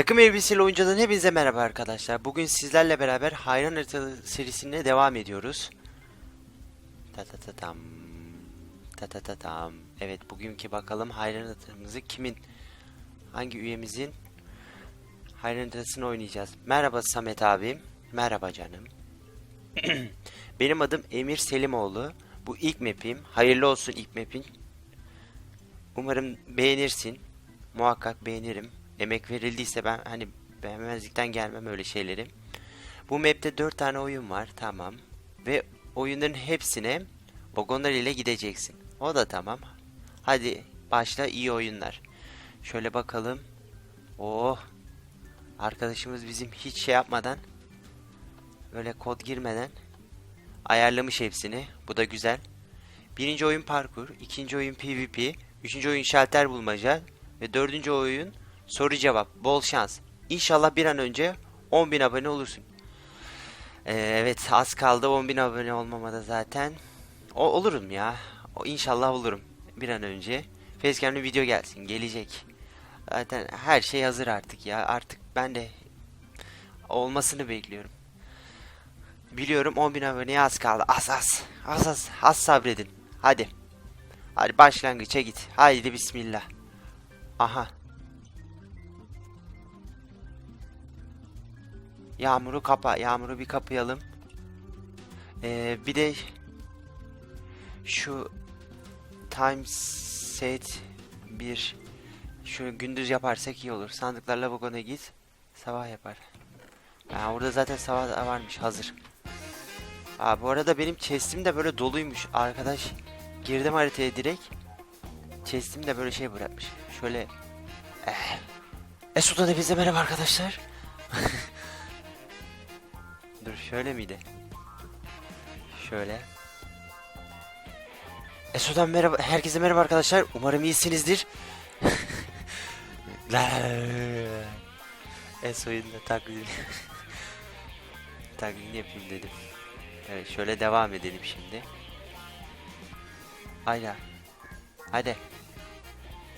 Takım elbiseli oyuncudan hepinize merhaba arkadaşlar. Bugün sizlerle beraber Hayran Haritalı serisine devam ediyoruz. Ta ta ta tam. Ta ta ta tam. Evet bugünkü bakalım hayran haritamızı kimin hangi üyemizin hayran haritasını oynayacağız. Merhaba Samet abim. Merhaba canım. Benim adım Emir Selimoğlu. Bu ilk map'im. Hayırlı olsun ilk map'in. Umarım beğenirsin. Muhakkak beğenirim. Emek verildiyse ben hani beğenmezlikten gelmem öyle şeyleri. Bu map'te 4 tane oyun var. Tamam. Ve oyunların hepsine vagonlar ile gideceksin. O da tamam. Hadi başla iyi oyunlar. Şöyle bakalım. Oh. Arkadaşımız bizim hiç şey yapmadan böyle kod girmeden ayarlamış hepsini. Bu da güzel. Birinci oyun parkur, ikinci oyun PvP, üçüncü oyun şalter bulmaca ve dördüncü oyun soru cevap. Bol şans. İnşallah bir an önce 10.000 abone olursun. Ee, evet az kaldı 10.000 abone olmama da zaten. O olurum ya. O inşallah olurum bir an önce. Facecam'li video gelsin. Gelecek. Zaten her şey hazır artık ya. Artık ben de olmasını bekliyorum. Biliyorum 10.000 aboneye az kaldı. Az az. Az az. Az sabredin. Hadi. Hadi başlangıça git. Haydi bismillah. Aha. Yağmuru kapa. Yağmuru bir kapayalım. Ee, bir de şu time set bir şu gündüz yaparsak iyi olur. Sandıklarla vagona git. Sabah yapar. Ha, orada zaten sabah varmış hazır. Aa, bu arada benim chest'im de böyle doluymuş arkadaş. Girdim haritaya direkt. Chest'im de böyle şey bırakmış. Şöyle. Eh. Esu'da da bize merhaba arkadaşlar. Dur şöyle miydi? Şöyle. Esu'dan merhaba. Herkese merhaba arkadaşlar. Umarım iyisinizdir. Esu'nun da taklidini. taklidini yapayım dedim. Evet şöyle devam edelim şimdi. Hayda. Hadi.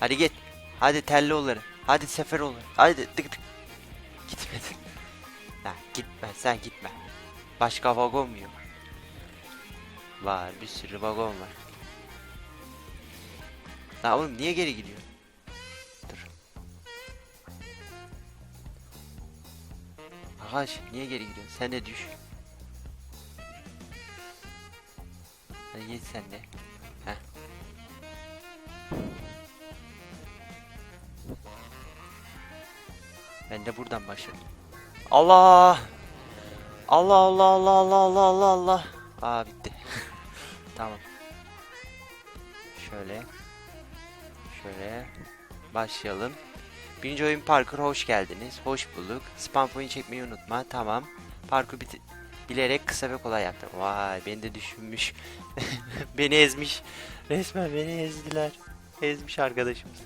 Hadi git. Hadi telli olur. Hadi sefer olur. Hadi tık tık. Gitmedi. Ha, gitme sen gitme. Başka vagon mu yok? Var bir sürü vagon var. La oğlum niye geri gidiyor? Dur. Ağaç niye geri gidiyorsun? Sen de düş. Hadi git sen de. Heh. Ben de buradan başladım. Allah! Allah Allah Allah Allah Allah Allah Allah. Aa bitti. tamam. Şöyle. Şöyle. Başlayalım. Birinci oyun parkur hoş geldiniz. Hoş bulduk. Spam point çekmeyi unutma. Tamam. Parkur biti bilerek kısa ve kolay yaptım. Vay beni de düşünmüş. beni ezmiş. Resmen beni ezdiler. Ezmiş arkadaşımız.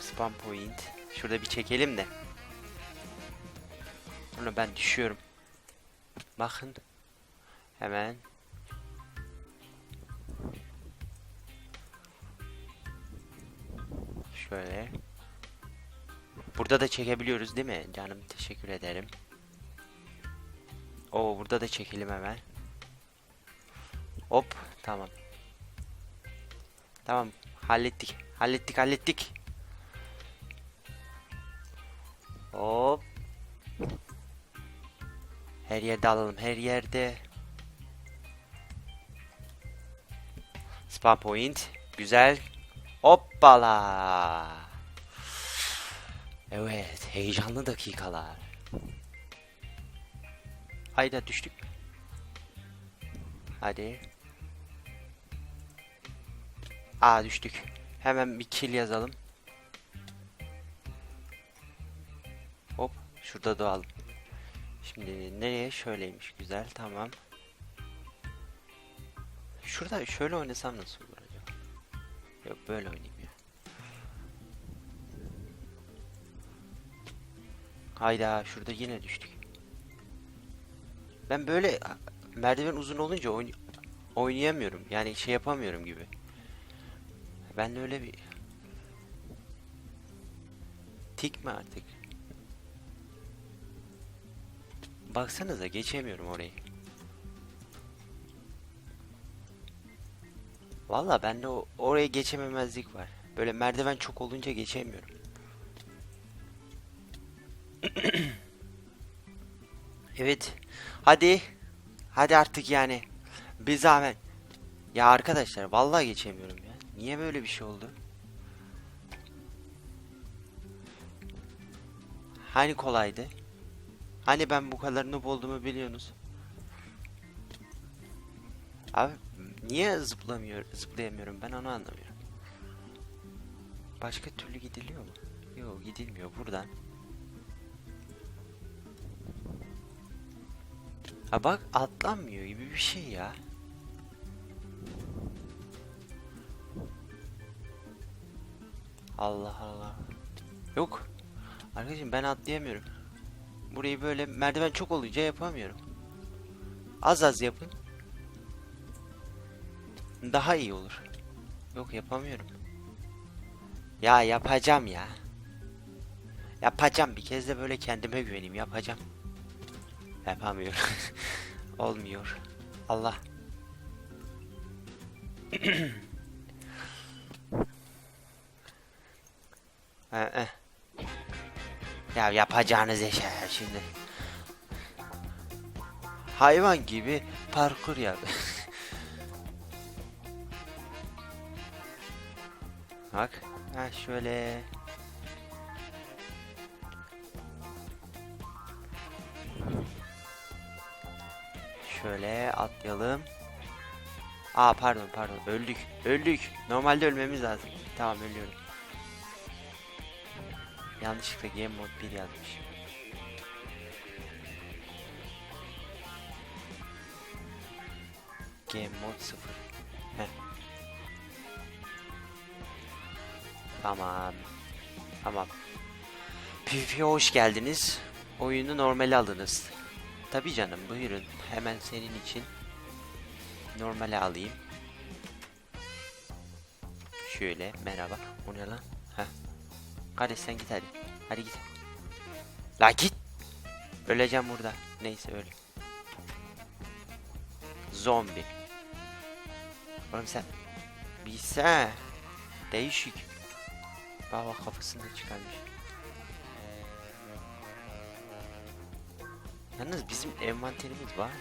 Spam point. Şurada bir çekelim de. Sonra ben düşüyorum. Bakın. Hemen. Şöyle. Burada da çekebiliyoruz değil mi? Canım teşekkür ederim. Oo burada da çekelim hemen. Hop tamam. Tamam hallettik. Hallettik hallettik. Hop. Her yerde alalım her yerde. Spam point. Güzel. Hoppala. Evet heyecanlı dakikalar. Hayda düştük. Hadi. Aa düştük. Hemen bir kill yazalım. Hop şurada doğalım. Şimdi nereye şöyleymiş güzel tamam. Şurada şöyle oynasam nasıl olur acaba? Yok böyle oynayayım ya. Hayda şurada yine düştük. Ben böyle merdiven uzun olunca oyn oynayamıyorum. Yani şey yapamıyorum gibi. Ben de öyle bir Tik mi artık? Baksanıza geçemiyorum orayı. Valla bende o oraya geçememezlik var. Böyle merdiven çok olunca geçemiyorum. Evet. Hadi. Hadi artık yani. Bir zahmet. Ya arkadaşlar vallahi geçemiyorum ya. Niye böyle bir şey oldu? Hani kolaydı? Hani ben bu kadar noob olduğumu biliyorsunuz? Abi niye zıplamıyor, zıplayamıyorum ben onu anlamıyorum. Başka türlü gidiliyor mu? Yok gidilmiyor buradan. Ha bak atlanmıyor gibi bir şey ya. Allah Allah. Yok. Arkadaşım ben atlayamıyorum. Burayı böyle merdiven çok olunca yapamıyorum. Az az yapın. Daha iyi olur. Yok yapamıyorum. Ya yapacağım ya. Yapacağım bir kez de böyle kendime güveneyim yapacağım. Yapamıyorum. Olmuyor. Allah. Eh, eh. Ya yapacağınız yaşar şimdi. Hayvan gibi parkur yap. Bak. Ha şöyle. Şöyle atlayalım. Aa pardon pardon öldük. Öldük. Normalde ölmemiz lazım. Tamam ölüyorum. Yanlışlıkla game mode 1 yazmış. Game mode 0. Heh. Tamam. Tamam. PvP'ye hoş geldiniz. Oyunu normale alınız. Tabi canım buyurun. Hemen senin için normale alayım. Şöyle merhaba. O ne lan? Kardeş sen git hadi. Hadi git. La git. Öleceğim burada. Neyse öl. Zombi. Oğlum sen. Bilse. Değişik. Baba kafasını çıkarmış. Yalnız bizim envanterimiz var mı?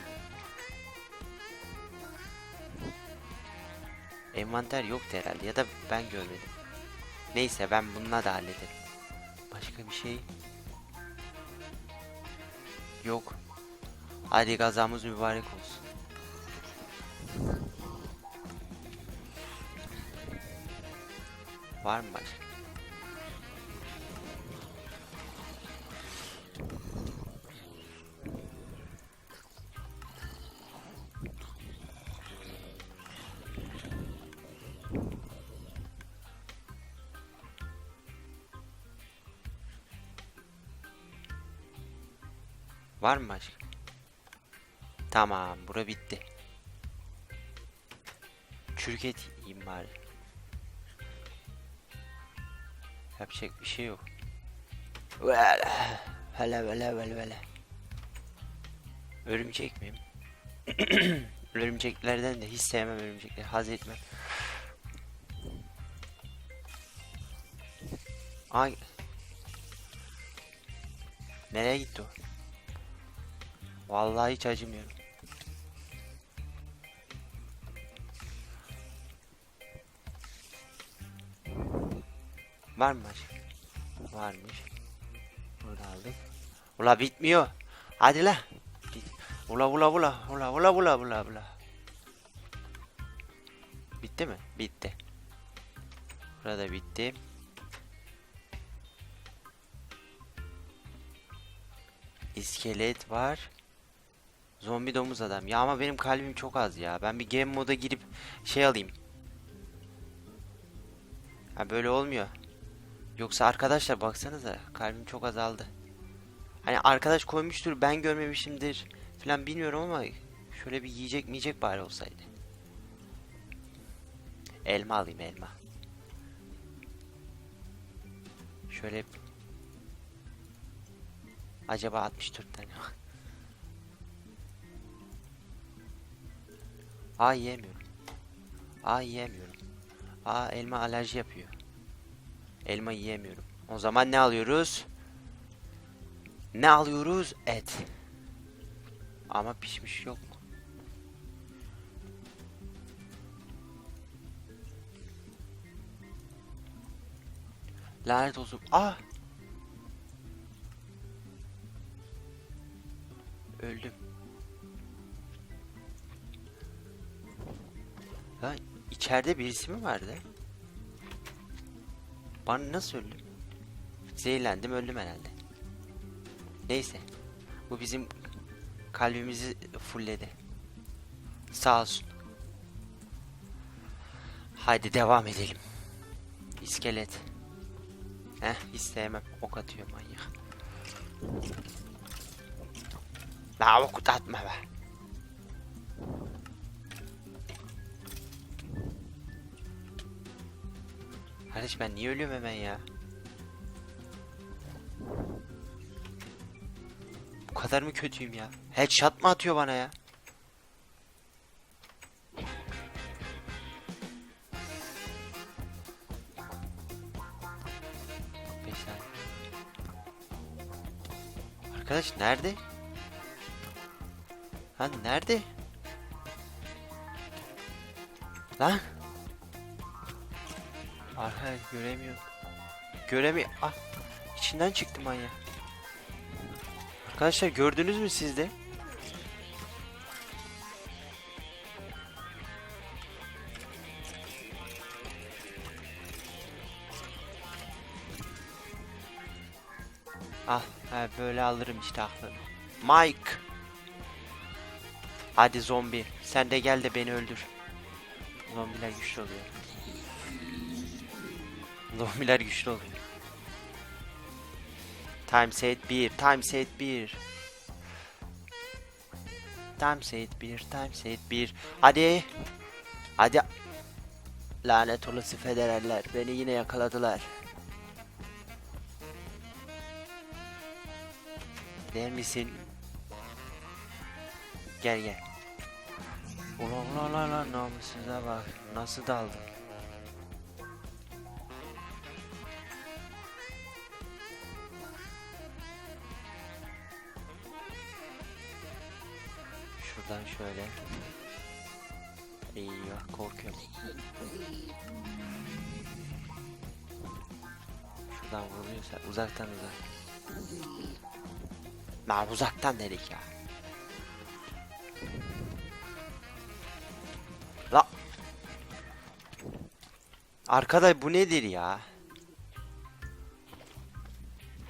Envanter yoktu herhalde ya da ben görmedim. Neyse ben bununla da hallederim. Başka bir şey yok. Hadi gazamız mübarek olsun. Var mı başka? Var mı başka? Tamam, bura bitti. Çürük et yiyeyim bari. Yapacak bir şey yok. Vele, vele vele vele. Örümcek miyim? Örümceklerden de hiç sevmem örümcekleri, haz etmem. Ay. Nereye gitti o? Vallahi hiç acımıyorum. Var mı başka? Varmış. Burada aldık. Ula bitmiyor. Hadi la. Bit. Ula ula ula ula ula ula ula ula. Bitti mi? Bitti. Burada bitti. İskelet var. Zombi domuz adam. Ya ama benim kalbim çok az ya. Ben bir game moda girip şey alayım. Ha böyle olmuyor. Yoksa arkadaşlar baksanıza kalbim çok azaldı. Hani arkadaş koymuştur ben görmemişimdir falan bilmiyorum ama şöyle bir yiyecek mi yiyecek bari olsaydı. Elma alayım elma. Şöyle Acaba 64 tane Aa yiyemiyorum. Aa yiyemiyorum. Aa elma alerji yapıyor. Elma yiyemiyorum. O zaman ne alıyoruz? Ne alıyoruz? Et. Ama pişmiş yok? Lanet olsun. Ah! Öldüm. Ha, içeride birisi mi vardı? Bana nasıl öldüm? Zehirlendim öldüm herhalde. Neyse. Bu bizim kalbimizi fulledi. Sağ olsun. Haydi devam edelim. İskelet. Heh sevmem. Ok atıyor manyak. La ok atma be. Kardeş ben niye ölüyorum hemen ya? Bu kadar mı kötüyüm ya? Headshot mı atıyor bana ya? Arkadaş nerede? Lan nerede? Lan? Arkadaş göremiyorum. Göremiyor. Ah. içinden çıktı manyak. Arkadaşlar gördünüz mü siz de? Ah, ha, böyle alırım işte aklını. Mike. Hadi zombi, sen de gel de beni öldür. Zombiler güçlü oluyor. Zombiler güçlü oluyor. Time set 1, time set 1. Time set 1, time set 1. Hadi. Hadi. Lanet olası federaller beni yine yakaladılar. Değil misin? Gel gel. Ulan ulan ulan namussuza bak. Nasıl daldı? Şuradan şöyle. Eyvah korkuyorum. Şuradan vuruluyorsa uzaktan uzak. Na uzaktan dedik ya. La. Arkadaş bu nedir ya?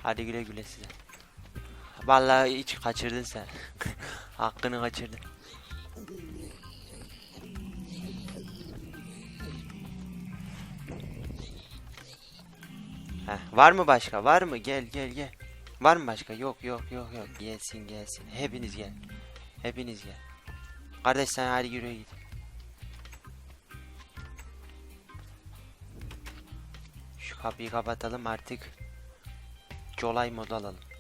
Hadi güle güle size. Vallahi hiç kaçırdın sen. Hakkını kaçırdın. Heh, var mı başka? Var mı? Gel gel gel. Var mı başka? Yok yok yok yok. Gelsin gelsin. Hepiniz gel. Hepiniz gel. Kardeş sen hadi yürü git. Şu kapıyı kapatalım artık. Colay modu alalım.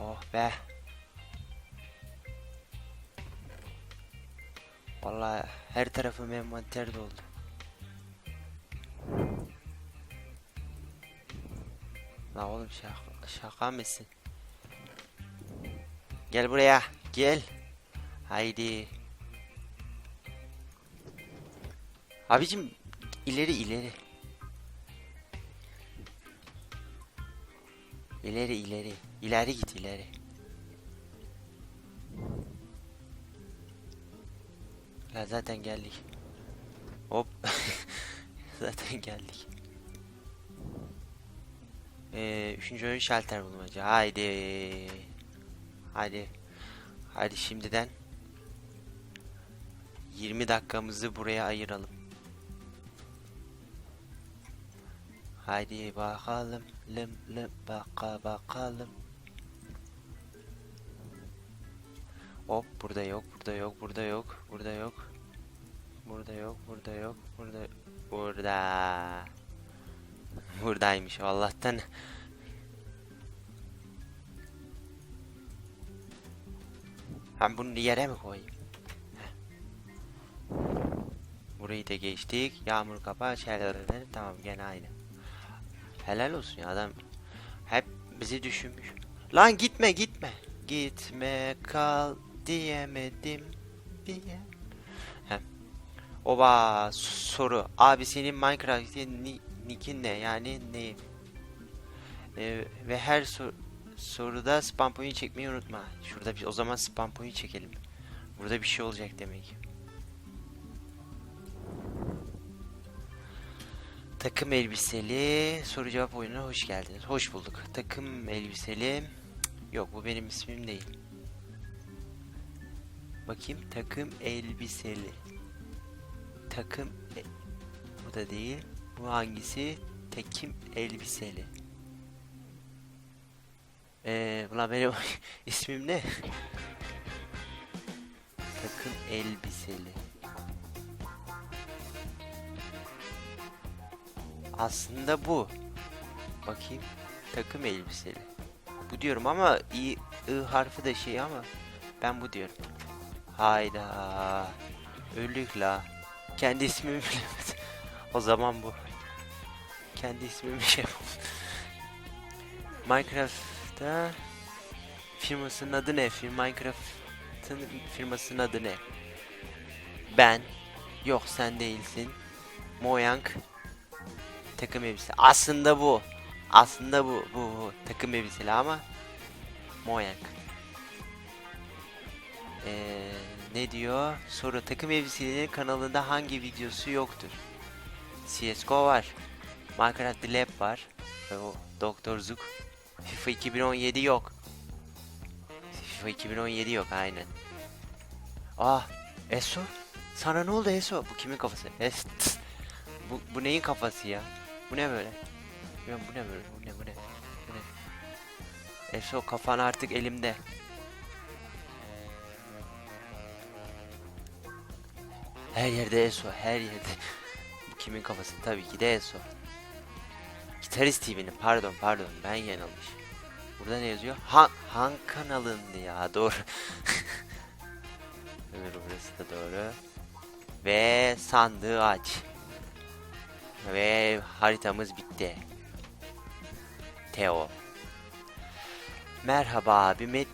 Oh be. Vallahi her tarafım envanter doldu. La oğlum şaka, şaka mısın? Gel buraya. Gel. Haydi. Abicim ileri ileri. İleri ileri. İleri git ileri. La zaten geldik. Hop. zaten geldik. Ee, üçüncü oyun şalter bulmaca. Haydi. Hadi. Hadi şimdiden 20 dakikamızı buraya ayıralım. Haydi bakalım. Lım lım baka bakalım. Hop burada yok, burada yok, burada yok, burada yok. Burada yok, burada yok, burada burada. Buradaymış Allah'tan. Ben bunu yere mi koyayım? Burayı da geçtik. Yağmur kapağı şeylerden tamam gene aynı. Helal olsun ya adam. Hep bizi düşünmüş. Lan gitme gitme. Gitme kal diyemedim diye. Oba soru. Abi senin Minecraft'te ni nickin ne? Yani ne? Ee, ve her sor soruda spam point çekmeyi unutma. Şurada bir o zaman spam point çekelim. Burada bir şey olacak demek. Takım elbiseli soru cevap oyununa hoş geldiniz. Hoş bulduk. Takım elbiseli yok bu benim ismim değil. Bakayım takım elbiseli. Takım e- bu da değil. Bu hangisi? Takım elbiseli. Eee ulan benim ismim ne? Takım elbiseli. Aslında bu. Bakayım. Takım elbiseli. Bu diyorum ama i, I harfi de şey ama ben bu diyorum. Hayda. Öldük la. Kendi ismimi bilemedim. O zaman bu. Kendi ismimi şey Minecraft'ta firmasının adı ne? Minecraft'ın firmasının adı ne? Ben. Yok sen değilsin. Mojang. Takım elbise. Aslında bu. Aslında bu. Bu, bu. Takım elbiseli ama Mojang. Ee, ne diyor? Soru takım elbiselerinin kanalında hangi videosu yoktur? CSGO var. Minecraft The Lab var. O Doktor Zuk. FIFA 2017 yok. FIFA 2017 yok aynen. Ah, Eso? Sana ne oldu Eso? Bu kimin kafası? Es bu, bu neyin kafası ya? Bu ne böyle? Ya bu ne böyle? Bu ne bu ne? Bu ne? Eso kafan artık elimde. Her yerde Eso, her yerde. Bu kimin kafası? Tabii ki de Eso. Gitarist TV'nin pardon pardon ben yanılmış. Burada ne yazıyor? Han, Han kanalındı ya doğru. evet burası da doğru. Ve sandığı aç. Ve haritamız bitti. Teo. Merhaba abi met...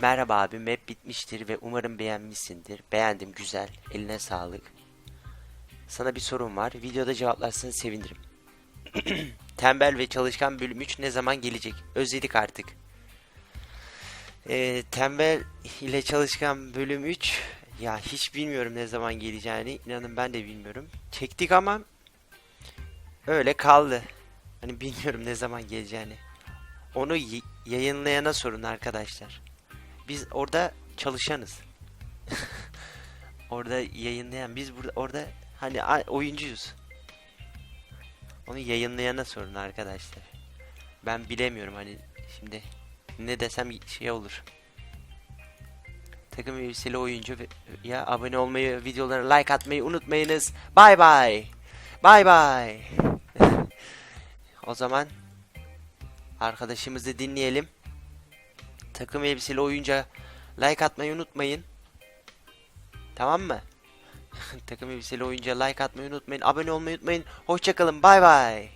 Merhaba abi map bitmiştir ve umarım beğenmişsindir. Beğendim güzel. Eline sağlık. Sana bir sorum var. Videoda cevaplarsanı sevinirim. Tembel ve çalışkan bölüm 3 ne zaman gelecek? Özledik artık. Ee, tembel ile çalışkan bölüm 3 ya hiç bilmiyorum ne zaman geleceğini. İnanın ben de bilmiyorum. Çektik ama öyle kaldı. Hani bilmiyorum ne zaman geleceğini. Onu yayınlayana sorun arkadaşlar. Biz orada çalışanız. orada yayınlayan biz burada orada hani oyuncuyuz. Onu yayınlayana sorun arkadaşlar. Ben bilemiyorum hani şimdi ne desem şey olur. Takım elbiseli oyuncu ya abone olmayı, videolara like atmayı unutmayınız. Bay bay. Bay bay. o zaman arkadaşımızı dinleyelim. Takım elbiseli oyunca like atmayı unutmayın. Tamam mı? Takım elbiseli oyunca like atmayı unutmayın. Abone olmayı unutmayın. Hoşçakalın. Bay bay.